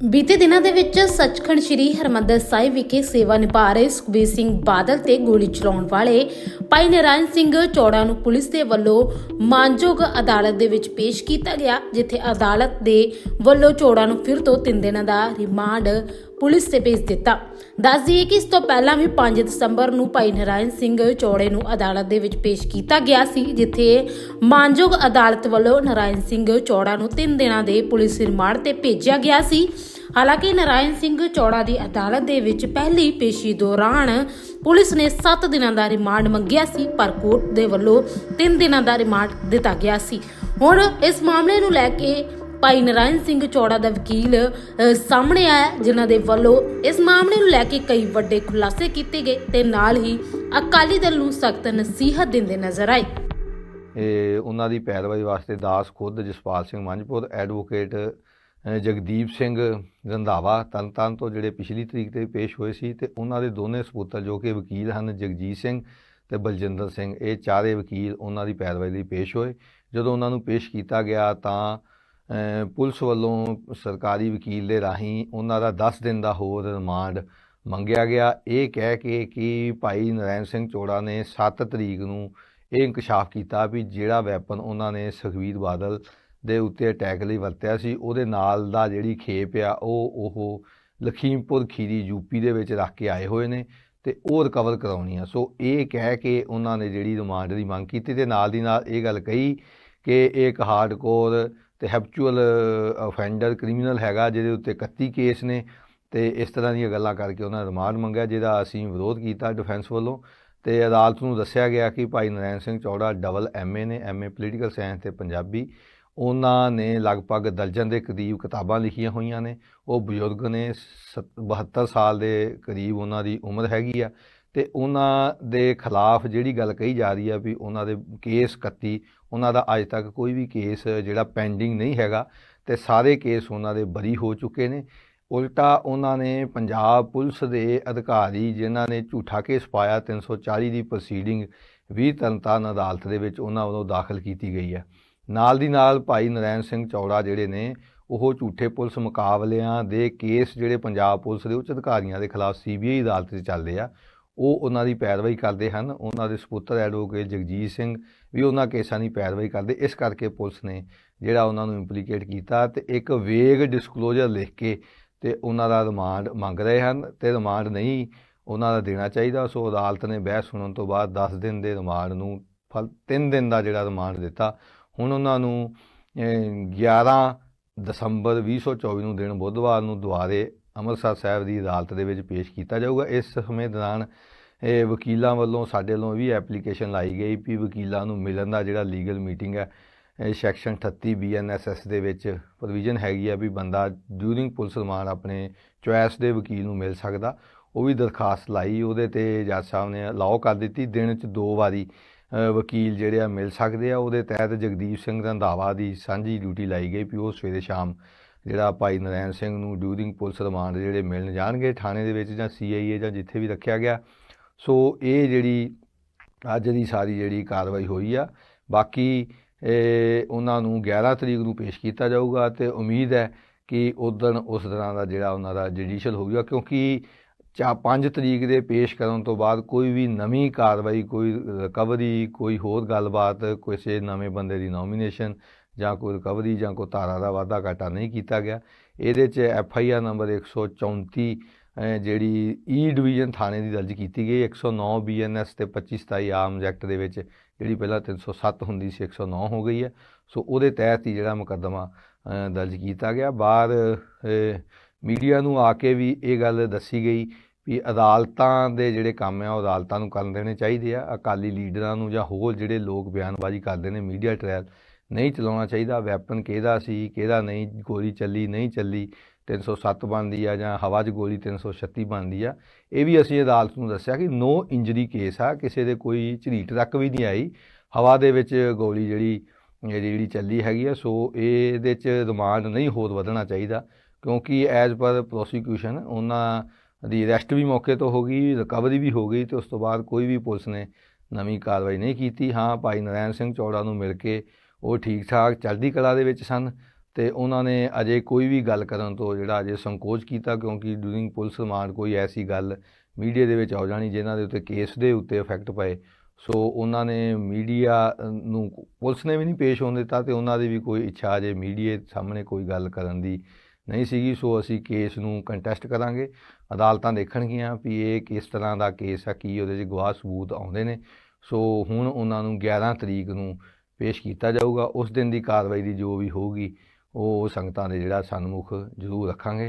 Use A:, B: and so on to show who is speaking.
A: ਬੀਤੇ ਦਿਨਾਂ ਦੇ ਵਿੱਚ ਸੱਚਖੰਡ ਸ੍ਰੀ ਹਰਮੰਦਰ ਸਾਹਿਬ ਵਿਖੇ ਸੇਵਾ ਨਿਭਾ ਰਹੇ ਸੁਖਬੀਰ ਸਿੰਘ ਬਾਦਲ ਤੇ ਗੋਲੀ ਚਲਾਉਣ ਵਾਲੇ ਭਾਈ ਨਰਾਇਣ ਸਿੰਘ ਚੌੜਾ ਨੂੰ ਪੁਲਿਸ ਦੇ ਵੱਲੋਂ ਮਾਨਯੋਗ ਅਦਾਲਤ ਦੇ ਵਿੱਚ ਪੇਸ਼ ਕੀਤਾ ਗਿਆ, ਜਿੱਥੇ ਅਦਾਲਤ ਦੇ ਵੱਲੋਂ ਚੌੜਾ ਨੂੰ ਫਿਰ ਤੋਂ 3 ਦਿਨਾਂ ਦਾ ਰਿਮਾਂਡ ਪੁਲਿਸ ਤੇ ਭੇਜ ਦਿੱਤਾ। ਦੱਸ ਦਈਏ ਕਿ ਇਸ ਤੋਂ ਪਹਿਲਾਂ ਵੀ 5 ਦਸੰਬਰ ਨੂੰ ਭਾਈ ਨਰਾਇਣ ਸਿੰਘ ਚੌੜੇ ਨੂੰ ਅਦਾਲਤ ਦੇ ਵਿੱਚ ਪੇਸ਼ ਕੀਤਾ ਗਿਆ ਸੀ, ਜਿੱਥੇ ਮਾਨਯੋਗ ਅਦਾਲਤ ਵੱਲੋਂ ਨਰਾਇਣ ਸਿੰਘ ਚੌੜਾ ਨੂੰ 3 ਦਿਨਾਂ ਦੇ ਪੁਲਿਸ ਰਿਮਾਂਡ ਤੇ ਭੇਜਿਆ ਗਿਆ ਸੀ। ਹਾਲਾਂਕਿ ਨਰਾਇਣ ਸਿੰਘ ਚੌੜਾ ਦੀ ਅਦਾਲਤ ਦੇ ਵਿੱਚ ਪਹਿਲੀ ਪੇਸ਼ੀ ਦੌਰਾਨ ਪੁਲਿਸ ਨੇ 7 ਦਿਨਾਂ ਦਾ ਰਿਮਾਂਡ ਮੰਗਿਆ ਸੀ, ਪਰ ਕੋਰਟ ਦੇ ਵੱਲੋਂ 3 ਦਿਨਾਂ ਦਾ ਰਿਮਾਂਡ ਦਿੱਤਾ ਗਿਆ ਸੀ। ਹੁਣ ਇਸ ਮਾਮਲੇ ਨੂੰ ਲੈ ਕੇ ਭਾਈ ਨਰਾਇਣ ਸਿੰਘ ਚੌੜਾ ਦਾ ਵਕੀਲ ਸਾਹਮਣੇ ਆਇਆ, ਜਿਨ੍ਹਾਂ ਦੇ ਵੱਲੋਂ ਇਸ ਮਾਮਲੇ ਨੂੰ ਲੈ ਕੇ ਕਈ ਵੱਡੇ ਖੁਲਾਸੇ ਕੀਤੇ ਗਏ ਤੇ ਨਾਲ ਹੀ ਅਕਾਲੀ ਦਲ ਨੂੰ ਸਖਤ ਨਸੀਹਤ ਦਿੰਦੇ ਨਜ਼ਰ ਆਏ।
B: ਇਹ ਉਹਨਾਂ ਦੀ ਪੈਰਵਾਈ ਵਾਸਤੇ ਦਾਸ ਖੁਦ ਜਸਪਾਲ ਸਿੰਘ ਮੰਝਪੁਰ, ਐਡਵੋਕੇਟ ਜਗਦੀਪ ਸਿੰਘ ਰੰਧਾਵਾ ਤਨਤਨ ਤੋਂ ਜਿਹੜੇ ਪਿਛਲੀ ਤਰੀਕ ਤੇ ਪੇਸ਼ ਹੋਏ ਸੀ ਤੇ ਉਹਨਾਂ ਦੇ ਦੋਨੇ ਸਪੁੱਤਰ ਜੋ ਕਿ ਵਕੀਲ ਹਨ, ਜਗਜੀਤ ਸਿੰਘ ਤੇ ਬਲਜਿੰਦਰ ਸਿੰਘ, ਇਹ ਚਾਰੇ ਵਕੀਲ ਉਹਨਾਂ ਦੀ ਪੈਰਵਾਈ ਲਈ ਪੇਸ਼ ਹੋਏ। ਜਦੋਂ ਉਹਨਾਂ ਨੂੰ ਪੇਸ਼ ਕੀਤਾ ਗਿਆ ਤਾਂ ਪੁਲਿਸ ਵੱਲੋਂ ਸਰਕਾਰੀ ਵਕੀਲ ਦੇ ਰਾਹੀਂ ਉਹਨਾਂ ਦਾ 10 ਦਿਨ ਦਾ ਹੋਰ ਰਿਮਾਂਡ ਮੰਗਿਆ ਗਿਆ। ਇਹ ਕਹਿ ਕੇ ਕਿ ਭਾਈ ਨਰੈਣ ਸਿੰਘ ਚੋੜਾ ਨੇ 7 ਤਰੀਕ ਨੂੰ ਇਹ ਇਨਕਸ਼ਾਫ ਕੀਤਾ ਵੀ ਜਿਹੜਾ ਵੈਪਨ ਉਹਨਾਂ ਨੇ ਸੁਖਬੀਰ ਬਾਦਲ ਦੇ ਉੱਤੇ ਅਟੈਕ ਲਈ ਵਰਤਿਆ ਸੀ, ਉਹਦੇ ਨਾਲ ਦਾ ਜਿਹੜੀ ਖੇਪ ਆ, ਉਹ ਉਹ ਲਖੀਮਪੁਰ ਖੀਰੀ ਯੂਪੀ ਦੇ ਵਿੱਚ ਰੱਖ ਕੇ ਆਏ ਹੋਏ ਨੇ ਤੇ ਉਹ ਰਿਕਵਰ ਕਰਾਉਣੀ ਆ। ਸੋ ਇਹ ਕਹਿ ਕੇ ਉਹਨਾਂ ਨੇ ਜਿਹੜੀ ਰਿਮਾਂਡ ਦੀ ਮੰਗ ਕੀਤੀ ਤੇ ਨਾਲ ਦੀ ਨਾਲ ਇਹ ਗੱਲ ਕਹੀ ਕਿ ਇਹ ਇੱਕ ਹਾਰਡਕੋਰ ਤੇ ਹੈਬਚੁਅਲ ਅਫੈਂਡਰ ਕ੍ਰਿਮੀਨਲ ਹੈਗਾ ਜਿਹਦੇ ਉੱਤੇ 31 ਕੇਸ ਨੇ ਤੇ ਇਸ ਤਰ੍ਹਾਂ ਦੀਆਂ ਗੱਲਾਂ ਕਰਕੇ ਉਹਨਾਂ ਰਿਮਾਂਡ ਮੰਗਿਆ ਜਿਹਦਾ ਅਸੀਂ ਵਿਰੋਧ ਕੀਤਾ ਡਿਫੈਂਸ ਵੱਲੋਂ ਤੇ ਅਦਾਲਤ ਨੂੰ ਦੱਸਿਆ ਗਿਆ ਕਿ ਭਾਈ ਨਰੈਣ ਸਿੰਘ ਚੌੜਾ ਡਬਲ ਐਮਏ ਨੇ ਐਮਏ ਪੋਲੀਟੀਕਲ ਸਾਇੰਸ ਤੇ ਪੰਜਾਬੀ। ਉਹਨਾਂ ਨੇ ਲਗਭਗ ਦਰਜਨ ਦੇ ਕਰੀਬ ਕਿਤਾਬਾਂ ਲਿਖੀਆਂ ਹੋਈਆਂ ਨੇ। ਉਹ ਬਜ਼ੁਰਗ ਨੇ ਸੱਤ- 72 ਸਾਲ ਦੇ ਕਰੀਬ ਉਹਨਾਂ ਦੀ ਉਮਰ ਹੈਗੀ ਆ ਤੇ ਉਹਨਾਂ ਦੇ ਖਿਲਾਫ ਜਿਹੜੀ ਗੱਲ ਕਹੀ ਜਾ ਰਹੀ ਆ ਵੀ ਉਹਨਾਂ ਦੇ ਕੇਸ 31 ਉਹਨਾਂ ਦਾ ਅੱਜ ਤੱਕ ਕੋਈ ਵੀ ਕੇਸ ਜਿਹੜਾ ਪੈਂਡਿੰਗ ਨਹੀਂ ਹੈਗਾ ਤੇ ਸਾਰੇ ਕੇਸ ਉਹਨਾਂ ਦੇ ਬਰੀ ਹੋ ਚੁੱਕੇ ਨੇ। ਉਲਟਾ ਉਹਨਾਂ ਨੇ ਪੰਜਾਬ ਪੁਲਿਸ ਦੇ ਅਧਿਕਾਰੀ ਜਿਨ੍ਹਾਂ ਨੇ ਝੂਠਾ ਕੇਸ ਪਾਇਆ 340 ਦੀ ਪ੍ਰੋਸੀਡਿੰਗ ਵੀ ਤਰਨਤਾਰਨ ਅਦਾਲਤ ਦੇ ਵਿੱਚ ਉਹਨਾਂ ਵੱਲੋਂ ਦਾਖਲ ਕੀਤੀ ਗਈ ਹੈ ਨਾਲ ਦੀ ਨਾਲ ਭਾਈ ਨਰੈਣ ਸਿੰਘ ਚੌੜਾ ਜਿਹੜੇ ਨੇ, ਉਹ ਝੂਠੇ ਪੁਲਿਸ ਮੁਕਾਬਲਿਆਂ ਦੇ ਕੇਸ ਜਿਹੜੇ ਪੰਜਾਬ ਪੁਲਿਸ ਦੇ ਉੱਚ ਅਧਿਕਾਰੀਆਂ ਦੇ ਖਿਲਾਫ ਸੀਬੀਆਈ ਅਦਾਲਤ 'ਚ ਚੱਲਦੇ ਆ। ਉਹ ਉਹਨਾਂ ਦੀ ਪੈਰਵਾਈ ਕਰਦੇ ਹਨ। ਉਹਨਾਂ ਦੇ ਸਪੁੱਤਰ ਐਡਵੋਕੇਟ ਜਗਜੀਤ ਸਿੰਘ ਵੀ ਉਹਨਾਂ ਕੇਸਾਂ ਦੀ ਪੈਰਵਾਈ ਕਰਦੇ। ਇਸ ਕਰਕੇ ਪੁਲਿਸ ਨੇ ਜਿਹੜਾ ਉਹਨਾਂ ਨੂੰ ਇੰਪਲੀਕੇਟ ਕੀਤਾ ਤੇ ਇੱਕ ਵੇਗ ਡਿਸਕਲੋਜ਼ਰ ਲਿਖ ਕੇ ਤੇ ਉਹਨਾਂ ਦਾ ਰਿਮਾਂਡ ਮੰਗ ਰਹੇ ਹਨ ਤੇ ਰਿਮਾਂਡ ਨਹੀਂ ਉਹਨਾਂ ਦਾ ਦੇਣਾ ਚਾਹੀਦਾ। ਸੋ ਅਦਾਲਤ ਨੇ ਬਹਿਸ ਸੁਣਨ ਤੋਂ ਬਾਅਦ 10 ਦਿਨ ਦੇ ਰਿਮਾਂਡ ਨੂੰ ਫਲ 3 ਦਿਨ ਦਾ ਜਿਹੜਾ ਰਿਮਾਂਡ ਦਿੱਤਾ। ਹੁਣ ਉਹਨਾਂ ਨੂੰ ਅਹ, 11 ਦਸੰਬਰ 2024 ਨੂੰ ਦਿਨ ਬੁੱਧਵਾਰ ਨੂੰ ਦੁਆਰੇ ਅੰਮ੍ਰਿਤਸਰ ਸਾਹਿਬ ਦੀ ਅਦਾਲਤ ਦੇ ਵਿੱਚ ਪੇਸ਼ ਕੀਤਾ ਜਾਊਗਾ। ਇਸ ਸਮੇਂ ਦੌਰਾਨ ਇਹ ਵਕੀਲਾਂ ਵੱਲੋਂ ਸਾਡੇ ਵੱਲੋਂ ਵੀ ਐਪਲੀਕੇਸ਼ਨ ਲਾਈ ਗਈ ਵੀ ਵਕੀਲਾਂ ਨੂੰ ਮਿਲਣ ਦਾ ਜਿਹੜਾ ਲੀਗਲ ਮੀਟਿੰਗ ਹੈ, ਇਹ ਸੈਕਸ਼ਨ 38 ਬੀਐਨਐਸਐਸ ਦੇ ਵਿੱਚ ਪ੍ਰੋਵੀਜ਼ਨ ਹੈਗੀ ਆ ਵੀ ਬੰਦਾ ਡਿਊਰਿੰਗ ਪੁਲਿਸ ਰਿਮਾਂਡ ਆਪਣੇ ਚੁਆਇਸ ਦੇ ਵਕੀਲ ਨੂੰ ਮਿਲ ਸਕਦਾ। ਉਹ ਵੀ ਦਰਖਾਸਤ ਲਾਈ, ਉਹਦੇ ਤੇ ਜੱਜ ਸਾਹਿਬ ਨੇ ਅਲਾਓ ਕਰ ਦਿੱਤੀ। ਦਿਨ 'ਚ ਦੋ ਵਾਰੀ ਵਕੀਲ ਜਿਹੜੇ ਆ ਮਿਲ ਸਕਦੇ ਆ। ਉਹਦੇ ਤਹਿਤ ਜਗਦੀਪ ਸਿੰਘ ਰੰਧਾਵਾ ਦੀ ਸਾਂਝੀ ਡਿਊਟੀ ਲਾਈ ਗਈ ਵੀ ਉਹ ਸਵੇਰੇ ਸ਼ਾਮ ਜਿਹੜਾ ਭਾਈ ਨਰੈਣ ਸਿੰਘ ਨੂੰ ਡਿਊਰਿੰਗ ਪੁਲਿਸ ਰਿਮਾਂਡ ਜਿਹੜੇ ਮਿਲਣ ਜਾਣਗੇ ਥਾਣੇ ਦੇ ਵਿੱਚ ਜਾਂ ਸੀਆਈਏ ਜਾਂ ਜਿੱਥੇ ਵੀ ਰੱਖਿਆ ਗਿਆ। ਸੋ ਇਹ ਜਿਹੜੀ ਅੱਜ ਦੀ ਸਾਰੀ ਜਿਹੜੀ ਕਾਰਵਾਈ ਹੋਈ ਆ, ਬਾਕੀ ਉਹਨਾਂ ਨੂੰ 11 ਤਰੀਕ ਨੂੰ ਪੇਸ਼ ਕੀਤਾ ਜਾਊਗਾ ਤੇ ਉਮੀਦ ਹੈ ਕਿ ਉਦੋਂ ਉਸ ਤਰ੍ਹਾਂ ਦਾ ਜਿਹੜਾ ਉਹਨਾਂ ਦਾ ਜੁਡੀਸ਼ੀਅਲ ਹੋਊਗਾ ਕਿਉਂਕਿ ਚਾ 5 ਤਰੀਕ ਦੇ ਪੇਸ਼ ਕਰਨ ਤੋਂ ਬਾਅਦ ਕੋਈ ਵੀ ਨਵੀਂ ਕਾਰਵਾਈ, ਕੋਈ ਰਿਕਵਰੀ ਕੋਈ ਹੋਰ ਗੱਲਬਾਤ, ਕਿਸੇ ਨਵੇਂ ਬੰਦੇ ਦੀ ਨੋਮੀਨੇਸ਼ਨ ਜਾਂ ਕੋਈ ਰਿਕਵਰੀ ਜਾਂ ਕੋਈ ਧਾਰਾ ਦਾ ਵਾਧਾ ਘਾਟਾ ਨਹੀਂ ਕੀਤਾ ਗਿਆ। ਇਹਦੇ 'ਚ ਐਫ ਆਈ ਆਰ ਨੰਬਰ 134 ਅਹ ਜਿਹੜੀ ਈ ਡਿਵੀਜ਼ਨ ਥਾਣੇ ਦੀ ਦਰਜ ਕੀਤੀ ਗਈ। 109 ਬੀ ਐਨ ਐਸ ਤੇ 25 27 ਆਰਮਜ਼ ਐਕਟ ਦੇ ਵਿੱਚ ਜਿਹੜੀ ਪਹਿਲਾਂ 307 ਹੁੰਦੀ ਸੀ 109 ਹੋ ਗਈ ਹੈ। ਸੋ ਉਹਦੇ ਤਹਿਤ ਹੀ ਜਿਹੜਾ ਮੁਕੱਦਮਾ ਦਰਜ ਕੀਤਾ ਗਿਆ। ਬਾਅਦ ਮੀਡੀਆ ਨੂੰ ਆ ਕੇ ਵੀ ਇਹ ਗੱਲ ਦੱਸੀ ਗਈ ਵੀ ਅਦਾਲਤਾਂ ਦੇ ਜਿਹੜੇ ਕੰਮ ਆ, ਉਹ ਅਦਾਲਤਾਂ ਨੂੰ ਕਰਨ ਦੇਣੇ ਚਾਹੀਦੇ ਆ। ਅਕਾਲੀ ਲੀਡਰਾਂ ਨੂੰ ਜਾਂ ਹੋਰ ਜਿਹੜੇ ਲੋਕ ਬਿਆਨਬਾਜ਼ੀ ਕਰਦੇ ਨੇ ਮੀਡੀਆ ਟ੍ਰਾਇਲ ਨਹੀਂ ਚਲਾਉਣਾ ਚਾਹੀਦਾ ਵੈਪਨ ਕਿਹਦਾ ਸੀ, ਕਿਹਦਾ ਨਹੀਂ, ਗੋਲੀ ਚੱਲੀ, ਨਹੀਂ ਚੱਲੀ 307 ਬਣਦੀ ਆ ਜਾਂ ਹਵਾ 'ਚ ਗੋਲੀ 336 ਬਣਦੀ ਆ, ਇਹ ਵੀ ਅਸੀਂ ਅਦਾਲਤ ਨੂੰ ਦੱਸਿਆ ਕਿ ਨੋ ਇੰਜਰੀ ਕੇਸ ਆ, ਕਿਸੇ ਦੇ ਕੋਈ ਝਰੀਟ ਤੱਕ ਵੀ ਨਹੀਂ ਆਈ। ਹਵਾ ਦੇ ਵਿੱਚ ਗੋਲੀ ਜਿਹੜੀ ਜਿਹੜੀ ਚੱਲੀ ਹੈਗੀ ਆ, ਸੋ ਇਹਦੇ 'ਚ ਰਿਮਾਂਡ ਨਹੀਂ ਹੋਰ ਵਧਣਾ ਚਾਹੀਦਾ, ਕਿਉਂਕਿ ਐਜ਼ ਪਰ ਪ੍ਰੋਸੀਕਿਊਸ਼ਨ ਉਹਨਾਂ ਦੀ ਅਰੈਸਟ ਵੀ ਮੌਕੇ ਤੋਂ ਹੋ ਗਈ ਰਿਕਵਰੀ ਵੀ ਹੋ ਗਈ ਤੇ ਉਸ ਤੋਂ ਬਾਅਦ ਕੋਈ ਵੀ ਪੁਲਿਸ ਨੇ ਨਵੀਂ ਕਾਰਵਾਈ ਨਹੀਂ ਕੀਤੀ। ਹਾਂ, ਭਾਈ ਨਰੈਣ ਸਿੰਘ ਚੌੜਾ ਨੂੰ ਮਿਲ ਕੇ ਉਹ ਠੀਕ ਠਾਕ ਚੜ੍ਹਦੀ ਕਲਾ ਦੇ ਵਿੱਚ ਸਨ ਤੇ ਉਹਨਾਂ ਨੇ ਅਜੇ ਕੋਈ ਵੀ ਗੱਲ ਕਰਨ ਤੋਂ ਜਿਹੜਾ ਅਜੇ ਸੰਕੋਚ ਕੀਤਾ ਕਿਉਂਕਿ ਡਿਊਰਿੰਗ ਪੁਲਿਸ ਰਿਮਾਂਡ ਕੋਈ ਐਸੀ ਗੱਲ ਮੀਡੀਆ ਦੇ ਵਿੱਚ ਆ ਜਾਣੀ ਜਿਹਨਾਂ ਦੇ ਉੱਤੇ ਕੇਸ ਦੇ ਉੱਤੇ ਇਫੈਕਟ ਪਏ। ਸੋ ਉਹਨਾਂ ਨੇ ਮੀਡੀਆ ਨੂੰ ਪੁਲਿਸ ਨੇ ਵੀ ਨਹੀਂ ਪੇਸ਼ ਹੋਣ ਦਿੱਤਾ ਤੇ ਉਹਨਾਂ ਦੀ ਵੀ ਕੋਈ ਇੱਛਾ ਅਜੇ ਮੀਡੀਆ ਸਾਹਮਣੇ ਕੋਈ ਗੱਲ ਕਰਨ ਦੀ ਨਹੀਂ ਸੀਗੀ। ਸੋ ਅਸੀਂ ਕੇਸ ਨੂੰ ਕੰਟੈਸਟ ਕਰਾਂਗੇ। ਅਦਾਲਤਾਂ ਦੇਖਣਗੀਆਂ ਵੀ ਇਹ ਕਿਸ ਤਰ੍ਹਾਂ ਦਾ ਕੇਸ ਆ, ਕੀ ਉਹਦੇ 'ਚ ਗਵਾਹ ਸਬੂਤ ਆਉਂਦੇ ਨੇ। ਸੋ ਹੁਣ ਉਹਨਾਂ ਨੂੰ 11 ਤਰੀਕ ਨੂੰ ਪੇਸ਼ ਕੀਤਾ ਜਾਊਗਾ। ਉਸ ਦਿਨ ਦੀ ਕਾਰਵਾਈ ਦੀ ਜੋ ਵੀ ਹੋਊਗੀ, ਉਹ ਸੰਗਤਾਂ ਦੇ ਜਿਹੜਾ ਸਨਮੁਖ ਜ਼ਰੂਰ ਰੱਖਾਂਗੇ।